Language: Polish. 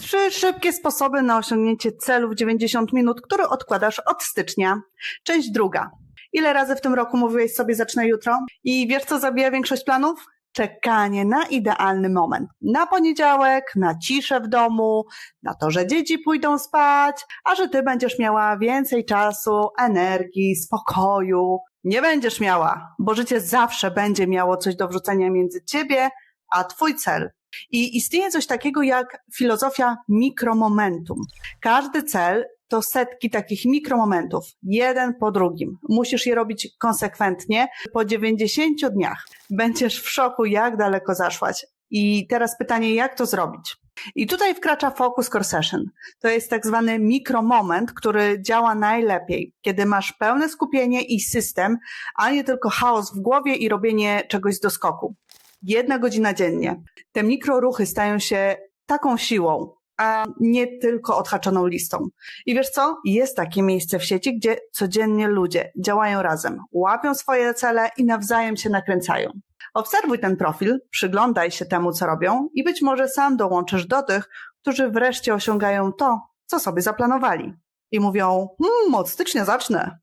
Trzy szybkie sposoby na osiągnięcie celu w 90 minut, który odkładasz od stycznia. Część druga. Ile razy w tym roku mówiłeś sobie zacznę jutro? I wiesz co zabija większość planów? Czekanie na idealny moment. Na poniedziałek, na ciszę w domu, na to, że dzieci pójdą spać, a że ty będziesz miała więcej czasu, energii, spokoju. Nie będziesz miała, bo życie zawsze będzie miało coś do wrzucenia między ciebie a twój cel. I istnieje coś takiego jak filozofia mikromomentum. Każdy cel to setki takich mikromomentów, jeden po drugim. Musisz je robić konsekwentnie. Po 90 dniach będziesz w szoku, jak daleko zaszłaś. I teraz pytanie, jak to zrobić? I tutaj wkracza Focus Core Session. To jest tak zwany mikromoment, który działa najlepiej, kiedy masz pełne skupienie i system, a nie tylko chaos w głowie i robienie czegoś z doskoku. Jedna godzina dziennie. Te mikroruchy stają się taką siłą, a nie tylko odhaczoną listą. I wiesz co? Jest takie miejsce w sieci, gdzie codziennie ludzie działają razem, łapią swoje cele i nawzajem się nakręcają. Obserwuj ten profil, przyglądaj się temu, co robią i być może sam dołączysz do tych, którzy wreszcie osiągają to, co sobie zaplanowali. I mówią, hmm, od stycznia zacznę.